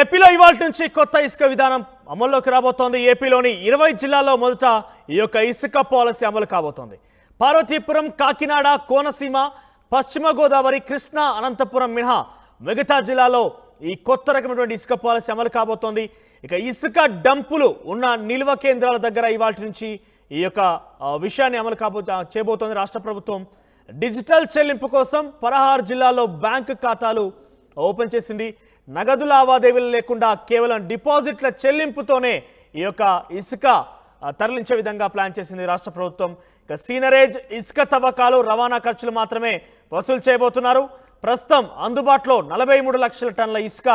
ఏపీలో ఇవాళ నుంచి కొత్త ఇసుక విధానం అమల్లోకి రాబోతోంది. ఏపీలోని ఇరవై జిల్లాల్లో మొదట ఈ యొక్క ఇసుక పాలసీ అమలు కాబోతోంది. పార్వతీపురం కాకినాడ కోనసీమ పశ్చిమ గోదావరి కృష్ణా అనంతపురం మినహా మిగతా జిల్లాలో ఈ కొత్త రకమైనటువంటి ఇసుక పాలసీ అమలు కాబోతోంది. ఇక ఇసుక డంపులు ఉన్న నిల్వ కేంద్రాల దగ్గర ఇవాళ నుంచి ఈ యొక్క విషయాన్ని అమలు కాబో చేయబోతోంది రాష్ట్ర ప్రభుత్వం. డిజిటల్ చెల్లింపు కోసం పదహారు జిల్లాల్లో బ్యాంకు ఖాతాలు ఓపెన్ చేసింది. నగదు లావాదేవీలు లేకుండా కేవలం డిపాజిట్ల చెల్లింపుతోనే ఈ యొక్క ఇసుక తరలించే విధంగా ప్లాన్ చేసింది రాష్ట్ర ప్రభుత్వం. ఇక సీనరేజ్ ఇసుక తవ్వకాలు రవాణా ఖర్చులు మాత్రమే వసూలు చేయబోతున్నారు. ప్రస్తుతం అందుబాటులో నలభై మూడు లక్షల టన్నుల ఇసుక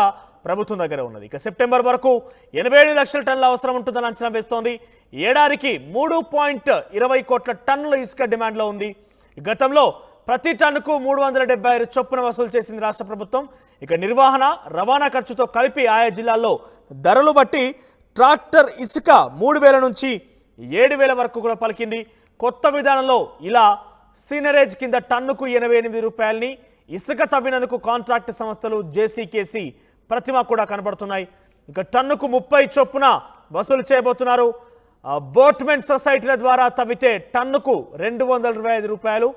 ప్రభుత్వం దగ్గర ఉన్నది. ఇక సెప్టెంబర్ వరకు ఎనభై ఏడు లక్షల టన్నుల అవసరం ఉంటుందని అంచనా వేస్తోంది. ఏడాదికి మూడు పాయింట్ ఇరవై కోట్ల టన్నుల ఇసుక డిమాండ్లో ఉంది. గతంలో ప్రతి టన్నుకు మూడు వందల డెబ్బై ఐదు చొప్పున వసూలు చేసింది రాష్ట్ర ప్రభుత్వం. ఇక నిర్వహణ రవాణా ఖర్చుతో కలిపి ఆయా జిల్లాల్లో ధరలు బట్టి ట్రాక్టర్ ఇసుక మూడు వేల నుంచి ఏడు వేల వరకు కూడా పలికింది. కొత్త విధానంలో ఇలా సీనరేజ్ కింద టన్నుకు ఎనభై ఎనిమిది రూపాయలని ఇసుక తవ్వినందుకు కాంట్రాక్ట్ సంస్థలు జేసీకేసి ప్రతిమ కూడా కనబడుతున్నాయి. ఇక టన్నుకు ముప్పై చొప్పున వసూలు చేయబోతున్నారు. బోట్మెంట్ సొసైటీల ద్వారా తవ్వితే టన్నుకు రెండు వందల ఇరవై ఐదు రూపాయలు.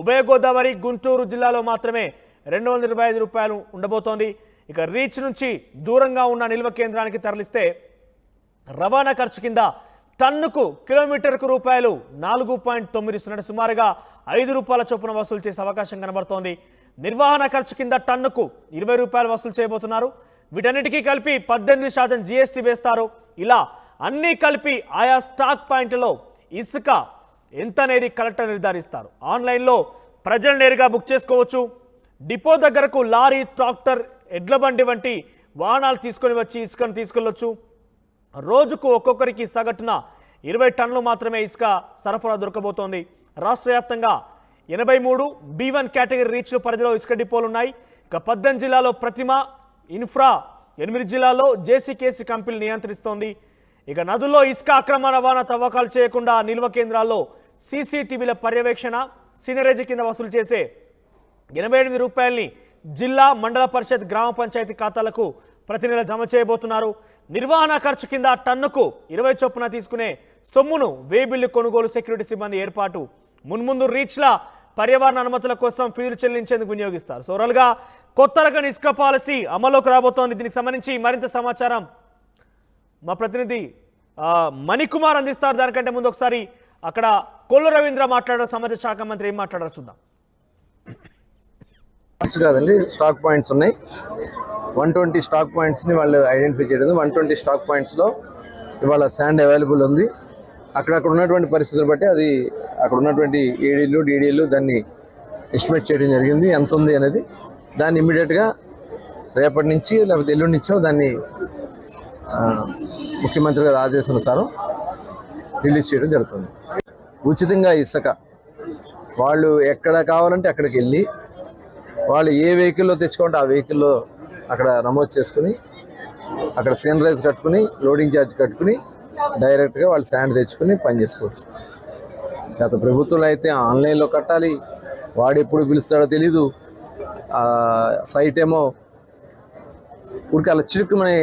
ఉభయ గోదావరి గుంటూరు జిల్లాలో మాత్రమే రెండు వందల ఇరవై ఐదు రూపాయలు ఉండబోతోంది. ఇక రీచ్ నుంచి దూరంగా ఉన్న నిల్వ కేంద్రానికి తరలిస్తే రవాణా ఖర్చు కింద టన్నుకు కిలోమీటర్కు రూపాయలు నాలుగు పాయింట్ తొమ్మిది సున్నా సుమారుగా ఐదు రూపాయల చొప్పున వసూలు చేసే అవకాశం కనబడుతోంది. నిర్వహణ ఖర్చు కింద టన్నుకు ఇరవై రూపాయలు వసూలు చేయబోతున్నారు. వీటన్నిటికీ కలిపి పద్దెనిమిది శాతం జీఎస్టీ వేస్తారు. ఇలా అన్నీ కలిపి ఆయా స్టాక్ పాయింట్లలో ఇసుక ఎంత అనేది కలెక్టర్ నిర్ధారిస్తారు? ఆన్లైన్లో ప్రజలు నేరుగా బుక్ చేసుకోవచ్చు. డిపో దగ్గరకు లారీ ట్రాక్టర్ ఎడ్ల బండి వంటి వాహనాలు తీసుకొని వచ్చి ఇసుకను తీసుకెళ్ళొచ్చు. రోజుకు ఒక్కొక్కరికి సగటున ఇరవై టన్నులు మాత్రమే ఇసుక సరఫరా దొరకబోతోంది. రాష్ట్ర వ్యాప్తంగా ఎనభై మూడు బి వన్ కేటగిరీ రీచ్ల పరిధిలో ఇసుక డిపోలు ఉన్నాయి. ఇక పద్దెనిమిది జిల్లాలో ప్రతిమ ఇన్ఫ్రా ఎనిమిది జిల్లాల్లో జేసీకేసీ కంపెనీ నియంత్రిస్తోంది. ఇక నదుల్లో ఇసుక అక్రమ రవాణా తవ్వకాలు చేయకుండా నిల్వ కేంద్రాల్లో సీసీటీవీల పర్యవేక్షణ సీనరేజ్ కింద వసూలు చేసే ఎనభై ఎనిమిది రూపాయలని జిల్లా మండల పరిషత్ గ్రామ పంచాయతీ ఖాతాలకు ప్రతి నెల జమ చేయబోతున్నారు. నిర్వహణ ఖర్చు కింద టన్నుకు ఇరవై చొప్పున తీసుకునే సొమ్మును వేబిల్లు కొనుగోలు సెక్యూరిటీ సిబ్బంది ఏర్పాటు. మున్ముందు రీచ్ల పర్యావరణ అనుమతుల కోసం ఫీజులు చెల్లించేందుకు వినియోగిస్తారు. సోరల్గా కొత్త రకం ఇసుక పాలసీ అమల్లోకి రాబోతోంది. దీనికి సంబంధించి మరింత సమాచారం మా ప్రతినిధి మణికుమార్ అందిస్తారు. దానికంటే ముందు ఒకసారి అక్కడ కొల్లు రవీంద్ర మాట్లాడారు సమాజ శాఖ మంత్రి ఏం మాట్లాడారు చూద్దాం. కాదండి స్టాక్ పాయింట్స్ ఉన్నాయి. వన్ ట్వంటీ స్టాక్ పాయింట్స్ని వాళ్ళు ఐడెంటిఫై చేయడం వన్ ట్వంటీ స్టాక్ పాయింట్స్లో ఇవాళ శాండ్ అవైలబుల్ ఉంది. అక్కడక్కడ ఉన్నటువంటి పరిస్థితులు బట్టి అది అక్కడ ఉన్నటువంటి ఏడీలు డీడీలు దాన్ని ఎస్టిమేట్ చేయడం జరిగింది. ఎంత ఉంది అనేది దాన్ని ఇమ్మీడియట్గా రేపటి నుంచి లేకపోతే ఎల్లుండి నుంచో దాన్ని ముఖ్యమంత్రి గారి ఆదేశానుసారం రిలీజ్ చేయడం జరుగుతుంది. ఉచితంగా ఇసుక. వాళ్ళు ఎక్కడ కావాలంటే అక్కడికి వెళ్ళి వాళ్ళు ఏ వెహికల్లో తెచ్చుకుంటే ఆ వెహికల్లో అక్కడ నమోదు చేసుకుని అక్కడ సీనరైజ్ కట్టుకుని లోడింగ్ ఛార్జ్ కట్టుకుని డైరెక్ట్గా వాళ్ళు శాండ్ తెచ్చుకుని పని చేసుకోవచ్చు. గత ప్రభుత్వంలో అయితే ఆన్లైన్లో కట్టాలి. వాడు ఎప్పుడు పిలుస్తాడో తెలీదు. సైట్ ఏమో ఊరికి అలా చిటుకుమని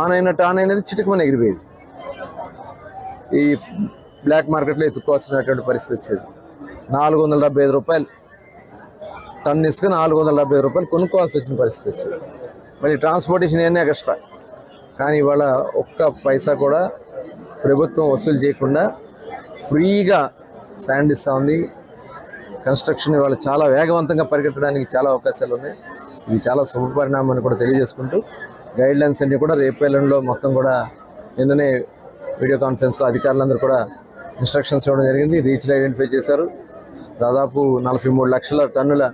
ఆన్ అయినట్టు ఆన్ అయినది చిటుకుమని ఎగిరిపోయేది. ఈ బ్లాక్ మార్కెట్లో ఎత్తుకోవాల్సినటువంటి పరిస్థితి వచ్చేది. నాలుగు వందల డెబ్బై ఐదు రూపాయలు. టన్ ఇసుక నాలుగు వందల డెబ్బై రూపాయలు కొనుక్కోవాల్సి వచ్చిన పరిస్థితి వచ్చింది. మళ్ళీ ట్రాన్స్పోర్టేషన్ ఏమైనా ఎక్స్ట్రా కానీ ఇవాళ ఒక్క పైసా కూడా ప్రభుత్వం వసూలు చేయకుండా ఫ్రీగా శాండ్ ఇస్తూ ఉంది. కన్స్ట్రక్షన్ ఇవాళ చాలా వేగవంతంగా పరిగెట్టడానికి చాలా అవకాశాలు ఉన్నాయి. ఇది చాలా శుభ అని కూడా తెలియజేసుకుంటూ గైడ్ లైన్స్ కూడా రేపు మొత్తం కూడా నిన్ననే వీడియో కాన్ఫరెన్స్లో అధికారులందరూ కూడా ఇన్స్ట్రక్షన్స్ ఇవ్వడం జరిగింది. రీచ్లు ఐడెంటిఫై చేశారు. దాదాపు నలభై మూడు లక్షల టన్నుల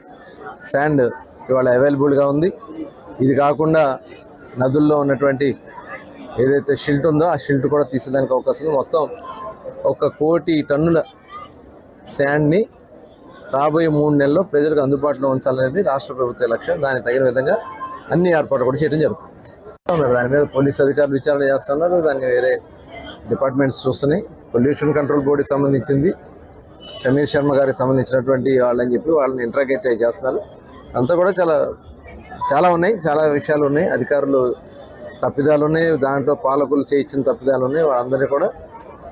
శాండ్ ఇవాళ అవైలబుల్గా ఉంది. ఇది కాకుండా నదుల్లో ఉన్నటువంటి ఏదైతే షిల్ట్ ఉందో ఆ షిల్ట్ కూడా తీసేదానికి అవకాశం ఉంది. మొత్తం ఒక కోటి టన్నుల శాండ్ని రాబోయే మూడు నెలల్లో ప్రజలకు అందుబాటులో ఉంచాలనేది రాష్ట్ర ప్రభుత్వ లక్ష్యం. దానికి తగిన విధంగా అన్ని ఏర్పాట్లు కూడా చేయడం జరుగుతుంది. దాని మీద పోలీస్ అధికారులు విచారణ చేస్తున్నారు. దాన్ని వేరే డిపార్ట్మెంట్స్ చూస్తున్నాయి. పొల్యూషన్ కంట్రోల్ బోర్డుకి సంబంధించింది. సమీర్ శర్మ గారికి సంబంధించినటువంటి వాళ్ళని చెప్పి వాళ్ళని ఇంట్రాగేట్ చేస్తున్నారు. అంతా కూడా చాలా చాలా ఉన్నాయి చాలా విషయాలు ఉన్నాయి. అధికారులు తప్పిదాలు ఉన్నాయి. దాంట్లో పాలకులు చేయించిన తప్పిదాలు ఉన్నాయి. వాళ్ళందరినీ కూడా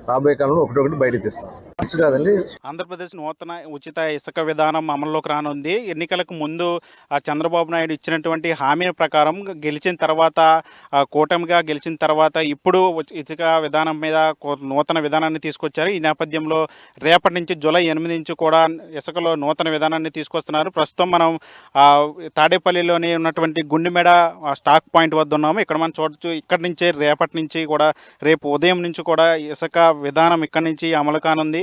రాబోయే కాలంలో ఒకటొకటి బయటకు తీస్తాం. కాదండి. ఆంధ్రప్రదేశ్ నూతన ఉచిత ఇసుక విధానం అమల్లోకి రానుంది. ఎన్నికలకు ముందు చంద్రబాబు నాయుడు ఇచ్చినటువంటి హామీ ప్రకారం గెలిచిన తర్వాత కూటమిగా గెలిచిన తర్వాత ఇప్పుడు ఇసుక విధానం మీద నూతన విధానాన్ని తీసుకొచ్చారు. ఈ నేపథ్యంలో రేపటి నుంచి జూలై ఎనిమిది నుంచి కూడా ఇసుకలో నూతన విధానాన్ని తీసుకొస్తున్నారు. ప్రస్తుతం మనం తాడేపల్లిలోని ఉన్నటువంటి గుండెమెడ స్టాక్ పాయింట్ వద్ద ఉన్నాము. ఇక్కడ మనం చూడొచ్చు ఇక్కడి నుంచే రేపటి నుంచి కూడా రేపు ఉదయం నుంచి కూడా ఇసుక విధానం ఇక్కడి నుంచి అమలు కానుంది.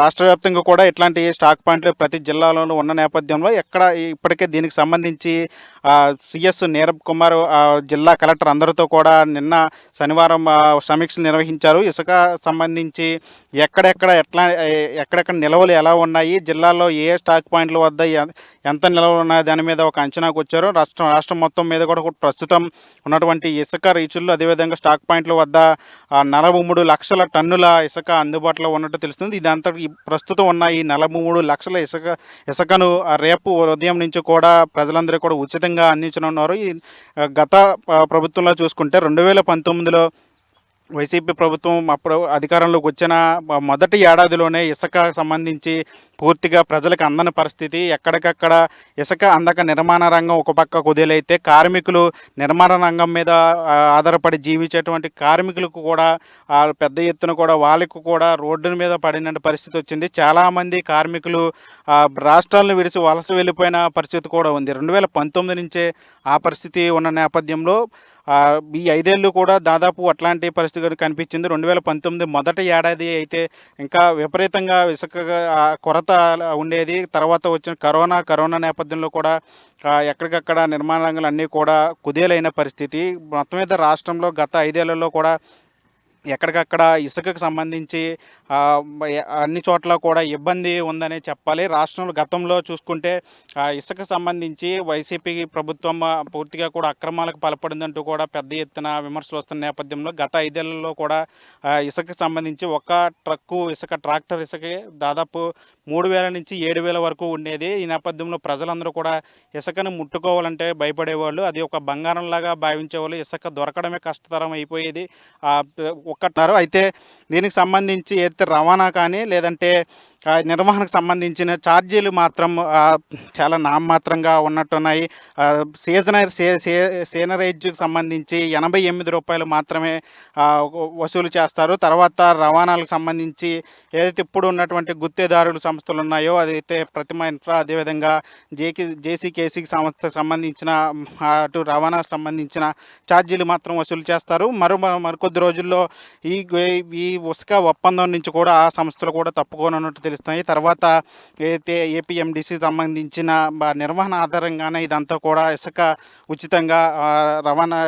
రాష్ట్ర వ్యాప్తంగా కూడా ఇట్లాంటి స్టాక్ పాయింట్లు ప్రతి జిల్లాలోనూ ఉన్న నేపథ్యంలో ఎక్కడ ఇప్పటికే దీనికి సంబంధించి సిఎస్ నీరబ్ కుమార్ జిల్లా కలెక్టర్ అందరితో కూడా నిన్న శనివారం సమీక్ష నిర్వహించారు. ఇసుక సంబంధించి ఎక్కడెక్కడ ఎట్లా ఎక్కడెక్కడ నిల్వలు ఎలా ఉన్నాయి జిల్లాలో ఏ ఏ స్టాక్ పాయింట్ల వద్ద ఎంత నిల్వలు ఉన్నాయి దాని మీద ఒక అంచనాకు వచ్చారు. రాష్ట్రం రాష్ట్రం మొత్తం మీద కూడా ప్రస్తుతం ఉన్నటువంటి ఇసుక రీచుల్లో అదేవిధంగా స్టాక్ పాయింట్ల వద్ద నలభై మూడు లక్షల టన్నుల ఇసుక అందుబాటులో ఉన్నట్టు తెలుస్తుంది. ఇదంతా ఈ ప్రస్తుతం ఉన్న ఈ నలభై మూడు లక్షల ఇసుక ఇసుకను రేపు ఉదయం నుంచి కూడా ప్రజలందరూ కూడా ఉచితంగా అందించనున్నారు. ఈ గత ప్రభుత్వంలో చూసుకుంటే రెండు వేల పంతొమ్మిదిలో వైసీపీ ప్రభుత్వం అప్పుడు అధికారంలోకి వచ్చిన మొదటి ఏడాదిలోనే ఇసుక సంబంధించి పూర్తిగా ప్రజలకు అందని పరిస్థితి. ఎక్కడికక్కడ ఇసుక అందక నిర్మాణ రంగం ఒక పక్క కుదేలైతే కార్మికులు నిర్మాణ రంగం మీద ఆధారపడి జీవించేటువంటి కార్మికులకు కూడా ఆ, పెద్ద ఎత్తున కూడా వాళ్ళకు కూడా రోడ్డు మీద పడిన పరిస్థితి వచ్చింది. చాలామంది కార్మికులు రాష్ట్రాలను విడిచి వలస వెళ్ళిపోయిన పరిస్థితి కూడా ఉంది. రెండు వేల పంతొమ్మిది నుంచే ఆ పరిస్థితి ఉన్న నేపథ్యంలో ఈ ఐదేళ్ళు కూడా దాదాపు అట్లాంటి పరిస్థితి కనిపించింది. రెండు వేల పంతొమ్మిది మొదటి ఏడాది అయితే ఇంకా విపరీతంగా ఇసుక కొరత ఉండేది. తర్వాత వచ్చిన కరోనా కరోనా నేపథ్యంలో కూడా ఎక్కడికక్కడ నిర్మాణ అన్నీ కూడా కుదేలైన పరిస్థితి. మొత్తం మీద రాష్ట్రంలో గత ఐదేళ్ళలో కూడా ఎక్కడికక్కడ ఇసుకకు సంబంధించి అన్ని చోట్ల కూడా ఇబ్బంది ఉందనే చెప్పాలి. రాష్ట్రంలో గతంలో చూసుకుంటే ఇసుక సంబంధించి వైసీపీ ప్రభుత్వం పూర్తిగా కూడా అక్రమాలకు పాల్పడిందంటూ కూడా పెద్ద ఎత్తున విమర్శలు వస్తున్న నేపథ్యంలో గత ఐదేళ్ళలో కూడా ఇసుకకు సంబంధించి ఒక ట్రక్కు ఇసుక ట్రాక్టర్ ఇసుక దాదాపు మూడు వేల నుంచి ఏడు వేల వరకు ఉండేది. ఈ నేపథ్యంలో ప్రజలందరూ కూడా ఇసుకను ముట్టుకోవాలంటే భయపడేవాళ్ళు. అది ఒక బంగారంలాగా భావించేవాళ్ళు. ఇసుక దొరకడమే కష్టతరం అయిపోయేది. ఒక్కటారు అయితే దీనికి సంబంధించి ఏదైతే రవాణా కానీ లేదంటే నిర్వహణకు సంబంధించిన ఛార్జీలు మాత్రం చాలా నామమాత్రంగా ఉన్నట్టున్నాయి. సీజనర్ సే సే సీనరేజ్కి సంబంధించి ఎనభై ఎనిమిది రూపాయలు మాత్రమే వసూలు చేస్తారు. తర్వాత రవాణాలకు సంబంధించి ఏదైతే ఇప్పుడు ఉన్నటువంటి గుత్తేదారులు సంస్థలు ఉన్నాయో అదైతే ప్రతిమ ఇన్ఫ్రా అదేవిధంగా జేకి జేసీకేసీకి సంస్థకు సంబంధించిన అటు రవాణాకు సంబంధించిన ఛార్జీలు మాత్రం వసూలు చేస్తారు. మరో మరో- మరికొద్ది రోజుల్లో ఈ ఈ ఉసుక ఒప్పందం నుంచి కూడా ఆ సంస్థలు కూడా తప్పుకోనున్నట్టు తెలుస్తున్నాయి. తర్వాత ఏదైతే ఏపీఎండిసి సంబంధించిన నిర్వహణ ఆధారంగానే ఇదంతా కూడా ఇసుక ఉచితంగా రవాణా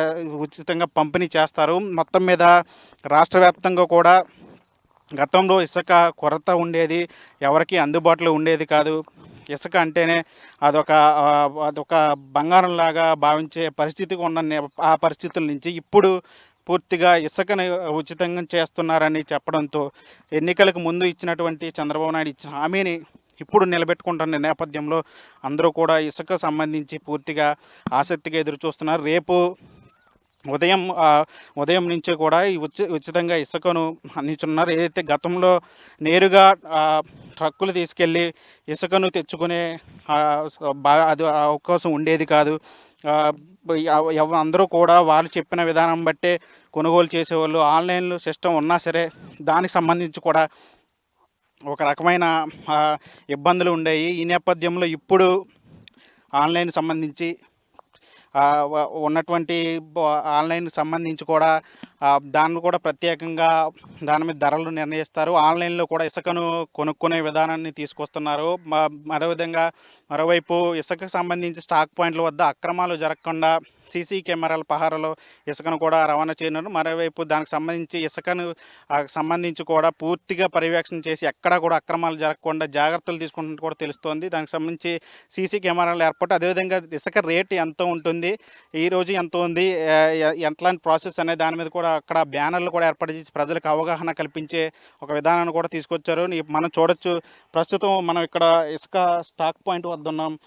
ఉచితంగా పంపిణీ చేస్తారు. మొత్తం మీద రాష్ట్ర వ్యాప్తంగా కూడా గతంలో ఇసుక కొరత ఉండేది ఎవరికి అందుబాటులో ఉండేది కాదు. ఇసుక అంటేనే అదొక అదొక బంగారంలాగా భావించే పరిస్థితి ఉన్న ఆ పరిస్థితుల నుంచి ఇప్పుడు పూర్తిగా ఇసుకను ఉచితంగా చేస్తున్నారని చెప్పడంతో ఎన్నికలకు ముందు ఇచ్చినటువంటి చంద్రబాబు నాయుడు ఇచ్చిన హామీని ఇప్పుడు నిలబెట్టుకుంటున్న నేపథ్యంలో అందరూ కూడా ఇసుక సంబంధించి పూర్తిగా ఆసక్తిగా ఎదురు చూస్తున్నారు రేపు ఉదయం ఉదయం నుంచి కూడా ఈ ఉచి ఉచితంగా ఇసుకను అందించున్నారు ఏదైతే గతంలో నేరుగా ట్రక్కులు తీసుకెళ్ళి ఇసుకను తెచ్చుకునే బా- అది అవకాశం ఉండేది కాదు. అందరూ కూడా వాళ్ళు చెప్పిన విధానం బట్టే కొనుగోలు చేసేవాళ్ళు. ఆన్లైన్లో సిస్టమ్ ఉన్నా సరే దానికి సంబంధించి కూడా ఒక రకమైన ఇబ్బందులు ఉండేవి ఈ నేపథ్యంలో ఇప్పుడు ఆన్లైన్ సంబంధించి ఉన్నటువంటి ఆన్లైన్ సంబంధించి కూడా దాన్ని కూడా ప్రత్యేకంగా దాని మీద ధరలు నిర్ణయిస్తారు. ఆన్లైన్లో కూడా ఇసుకను కొనుక్కునే విధానాన్ని తీసుకొస్తున్నారు. మ- విధంగా మరోవైపు ఇసుకకు సంబంధించి స్టాక్ పాయింట్ల వద్ద అక్రమాలు జరగకుండా సీసీ కెమెరాల పహారలో ఇసుకను కూడా రవాణా చేయనున్నారు. మరోవైపు దానికి సంబంధించి ఇసుకను సంబంధించి కూడా పూర్తిగా పర్యవేక్షణ చేసి ఎక్కడా కూడా అక్రమాలు జరగకుండా జాగ్రత్తలు తీసుకుంటున్నట్టు కూడా తెలుస్తోంది. దానికి సంబంధించి సీసీ కెమెరాలు ఏర్పాటు అదేవిధంగా ఇసుక రేటు ఎంత ఉంటుంది. ఈ రోజు ఎంత ఉంది. ఎట్లాంటి ప్రాసెస్ అనే దాని మీద కూడా అక్కడ బ్యానర్లు కూడా ఏర్పాటు చేసి ప్రజలకు అవగాహన కల్పించే ఒక విధానాన్ని కూడా తీసుకొచ్చారు. మనం చూడొచ్చు ప్రస్తుతం మనం ఇక్కడ ఇసుక స్టాక్ పాయింట్ వద్ద ఉన్నాం.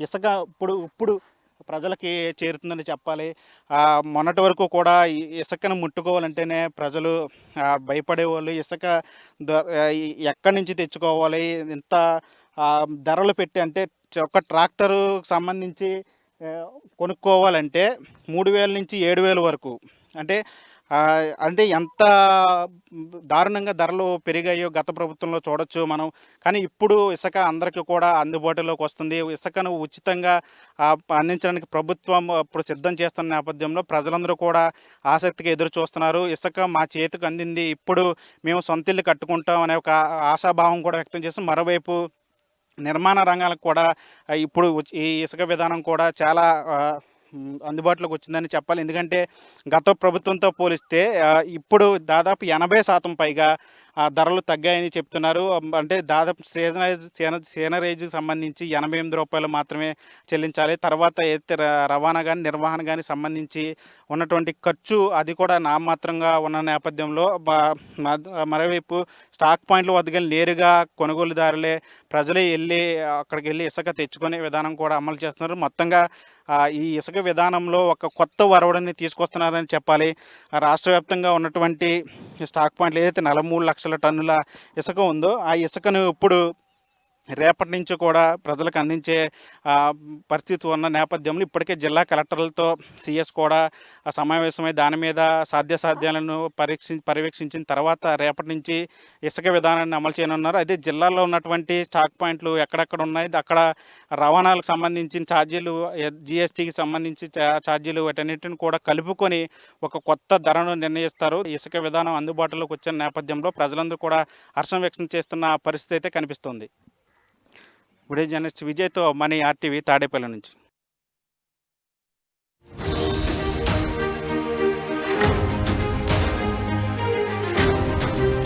ఇసుక ఇప్పుడు ఇప్పుడు ప్రజలకి చేరుతుందని చెప్పాలి. మొన్నటి వరకు కూడా ఇసుకను ముట్టుకోవాలంటేనే ప్రజలు భయపడేవాళ్ళు. ఇసుక ఎక్కడి నుంచి తెచ్చుకోవాలి? ఇంత ధరలు పెట్టి అంటే చ- ఒక ట్రాక్టరు సంబంధించి కొనుక్కోవాలంటే మూడు వేల నుంచి ఏడు వేల వరకు అంటే అంటే ఎంత దారుణంగా ధరలు పెరిగాయో గత ప్రభుత్వంలో చూడొచ్చు మనం. కానీ ఇప్పుడు ఇసుక అందరికీ కూడా అందుబాటులోకి వస్తుంది. ఇసుకను ఉచితంగా అందించడానికి ప్రభుత్వం ఇప్పుడు సిద్ధం చేస్తున్న నేపథ్యంలో ప్రజలందరూ కూడా ఆసక్తిగా ఎదురు చూస్తున్నారు. ఇసుక మా చేతికి అందింది. ఇప్పుడు మేము సొంత ఇల్లు కట్టుకుంటాం అనే ఒక ఆశాభావం కూడా వ్యక్తం చేసి మరోవైపు నిర్మాణ రంగాలకు కూడా ఇప్పుడు ఈ ఇసుక విధానం కూడా చాలా అందుబాటులోకి వచ్చిందని చెప్పాలి. ఎందుకంటే గత ప్రభుత్వంతో పోలిస్తే ఇప్పుడు దాదాపు ఎనభై శాతం పైగా ధరలు తగ్గాయని చెప్తున్నారు. అంటే దాదాపు సీజనైజ్ సీన సీనరేజ్కి సంబంధించి ఎనభై ఎనిమిది రూపాయలు మాత్రమే చెల్లించాలి. తర్వాత ఏదైతే రవాణా కానీ నిర్వహణ కానీ సంబంధించి ఉన్నటువంటి ఖర్చు అది కూడా నామాత్రంగా ఉన్న నేపథ్యంలో మరోవైపు స్టాక్ పాయింట్ల వద్ద నేరుగా కొనుగోలుదారులే ప్రజలే వెళ్ళి అక్కడికి వెళ్ళి ఇసుక తెచ్చుకునే విధానం కూడా అమలు చేస్తున్నారు. మొత్తంగా ఈ ఇసుక విధానంలో ఒక కొత్త వరవడిని తీసుకొస్తున్నారని చెప్పాలి. రాష్ట్ర వ్యాప్తంగా ఉన్నటువంటి స్టాక్ పాయింట్లు ఏదైతే నలభై మూడు లక్షల టన్నుల ఇసుక ఉందో ఆ ఇసుకను ఇప్పుడు రేపటి నుంచి కూడా ప్రజలకు అందించే పరిస్థితి ఉన్న నేపథ్యంలో ఇప్పటికే జిల్లా కలెక్టర్లతో సీఎస్ కూడా సమావేశమై దాని మీద సాధ్యాసాధ్యాలను పరీక్షి పర్యవేక్షించిన తర్వాత రేపటి నుంచి ఇసుక విధానాన్ని అమలు చేయనున్నారు. అదే జిల్లాలో ఉన్నటువంటి స్టాక్ పాయింట్లు ఎక్కడెక్కడ ఉన్నాయి? అక్కడ రవాణాలకు సంబంధించిన ఛార్జీలు జిఎస్టీకి సంబంధించి చా- ఛార్జీలు వాటన్నిటిని కూడా కలుపుకొని ఒక కొత్త ధరను నిర్ణయిస్తారు. ఇసుక విధానం అందుబాటులోకి వచ్చిన నేపథ్యంలో ప్రజలందరూ కూడా హర్షం వ్యక్తం చేస్తున్న పరిస్థితి అయితే కనిపిస్తుంది. వీడియో జర్నలిస్ట్ విజయ్తో మనీ ఆర్టీవీ తాడేపల్లి నుంచి.